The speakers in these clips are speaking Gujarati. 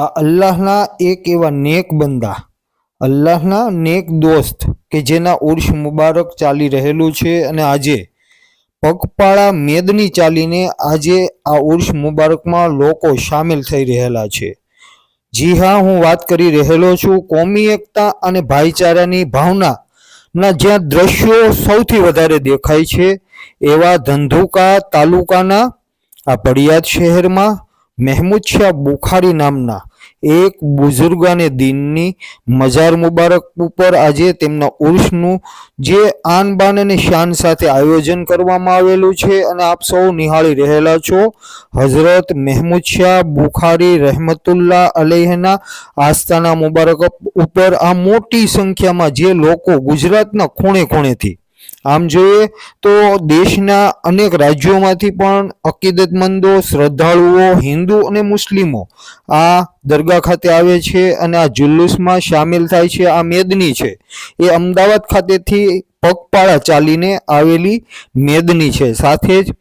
આ અલ્લાહના એક એવા નેક બંદા, અલ્લાહના નેક દોસ્ત કે જેના ઉર્ષ મુબારક ચાલી રહેલું છે અને આજે પગપાળા મેદની ચાલીને આજે આ ઉર્ષ મુબારકમાં લોકો સામેલ થઈ રહેલા છે. જી હા, હું વાત કરી રહેલો છું કોમી એકતા અને ભાઈચારાની ભાવના ના જ્યાં દ્રશ્યો સૌથી વધારે દેખાય છે, એવા ધંધુકા તાલુકાના આ પડિયાદ શહેરમાં મહેમૂદ શાહ બુખારી નામના એક બુઝુર્ગાને દિનની મજાર મુબારક ઉપર આજે તેમના ઉર્ષનું જે આન બાન અને શાન સાથે આયોજન કરવામાં આવેલું છે અને આપ સૌ નિહાળી રહેલા છો. હઝરત મહેમૂદ શાહ બુખારી રહેમતુલ્લા અલેહના આસ્થાના મુબારક ઉપર આ મોટી સંખ્યામાં જે લોકો ગુજરાતના ખૂણે ખૂણેથી આમ જોઈએ તો દેશના અનેક રાજ્યોમાંથી પણ અકીદતમંદો, શ્રદ્ધાળુઓ, હિન્દુ અને મુસ્લિમો આ દરગાહ ખાતે આવે છે અને આ જુલ્લુસમાં સામેલ થાય છે, આ મેદની છે. એ અમદાવાદ ખાતેથી પગપાળા ચાલીને આવેલી મેદની છે. સાથે જ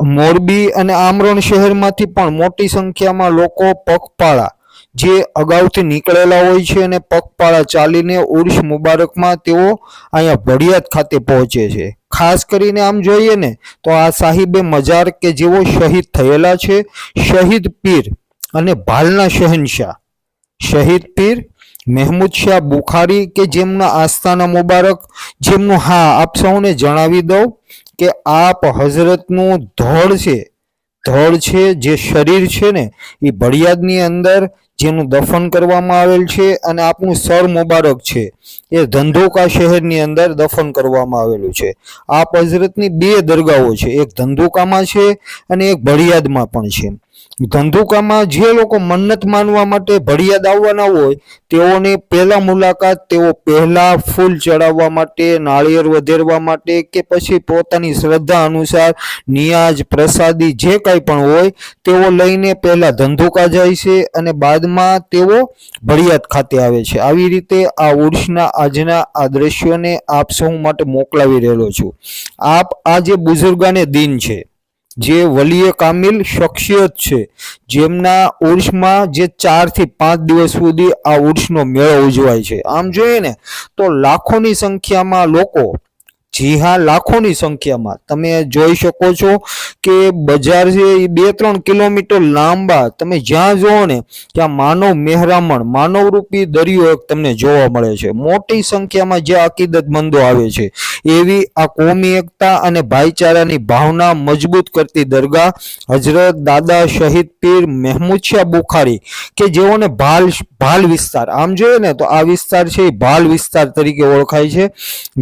મોરબી અને આમરણ શહેરમાંથી પણ મોટી સંખ્યામાં લોકો પગપાળા જે અગાઉથી નીકળેલા હોય છે અને પગપાળા ચાલીને ઉર્ષ મુબારકમાં તેઓ અહીંયા ભડિયાદ ખાતે પહોંચે છે. ખાસ કરીને આમ જોઈએ ને, તો આ સાહિબે મજાર કે જેઓ શહીદ થયેલા છે, શહીદ પીર અને ભાલના શહેનશાહ. શહીદ પીર મહેમૂદ શાહ બુખારી કે જેમના આસ્થાના મુબારક, જેમનું હા, આપ સૌને જણાવી દઉં કે આપ હઝરતનું ધોળ છે ધોળ છે, જે શરીર છે ને, એ ભડિયાદની અંદર જેનું દફન કરવામાં આવેલ છે અને આપનું સર મુબારક છે. એ ધંધોકા શહેરની અંદર દફન કરવામાં આવેલું છે. આપ હઝરતની બે દરગાહો છે. એક ધંધોકામાં છે અને એક ભડિયાદમાં પણ છે. ધંધુકામાં જે લોકો મન્નત માનવા માટે ભડિયાદ આવવાના હોય, તેઓને પહેલા મુલાકાત, તેઓ પહેલા ફૂલ ચડાવવા માટે, નાળિયેર વધેરવા માટે કે પછી પોતાની શ્રદ્ધા અનુસાર નિયાજ, પ્રસાદી જે કંઈ પણ હોય, તેઓ લઈને પહેલા ધંધુકા જાય છે અને બાદમાં તેઓ ભડિયાદ ખાતે આવે છે. આવી રીતે આ ઉર્ષના આજના આ દ્રશ્યોને આપ સૌ માટે મોકલાવી રહેલો છું. આપ આ જે બુઝુર્ગાને દિન છે જે વલીએ કામિલ શખ્સિયત છે, જેમના ઉર્ષમાં જે ચારથી પાંચ દિવસ સુધી આ ઉર્ષનો મેળો ઉજવાય છે. આમ જોઈએ ને, તો લાખોની સંખ્યામાં લોકો, જી હા, લાખોની સંખ્યામાં, તમે જોઈ શકો છો કે બજાર બે ત્રણ કિલોમીટર લાંબા, તમે જ્યાં જુઓ ને, ત્યાં માનવ મહેરામણ, માનવરૂપી દરિયો એક તમને જોવા મળે છે. મોટી સંખ્યામાં જે અકીદતમંદો આવે છે એવી આ કોમી એકતા અને ભાઈચારાની ભાવના મજબૂત કરતી દરગાહ હજરત દાદા શહીદ પીર મહેમૂદ શાહ બુખારી કે જેઓને ભાલ ભાલ વિસ્તાર, આમ જોઈએ ને તો આ વિસ્તાર છે એ ભાલ વિસ્તાર તરીકે ઓળખાય છે.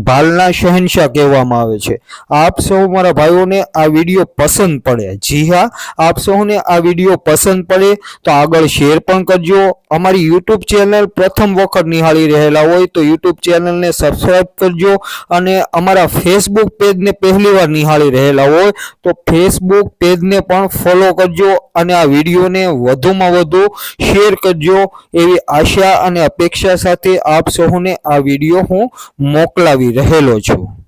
ભાલના શહેનશાહ કહેવામાં આવે છે. આપ સૌ મારા ભાઈઓને આ વીડિયો પસંદ પડે. જી હા, આપ સૌને આ વીડિયો પસંદ પડે તો આગળ શેર પણ કરજો. અમારી યુટ્યુબ ચેનલ પ્રથમ વખત નિહાળી રહેલા હોય તો યુટ્યુબ ચેનલને સબસ્ક્રાઈબ કરજો અને અમારા ફેસબુક પેજને પહેલી વાર નિહાળી રહેલા હોય તો ફેસબુક પેજને પણ ફોલો કરજો અને આ વિડીયોને વધુમાં વધુ શેર કરજો એવી આશા અને અપેક્ષા સાથે આપ સૌને આ વીડિયો હું મોકલાવી રહેલો છું.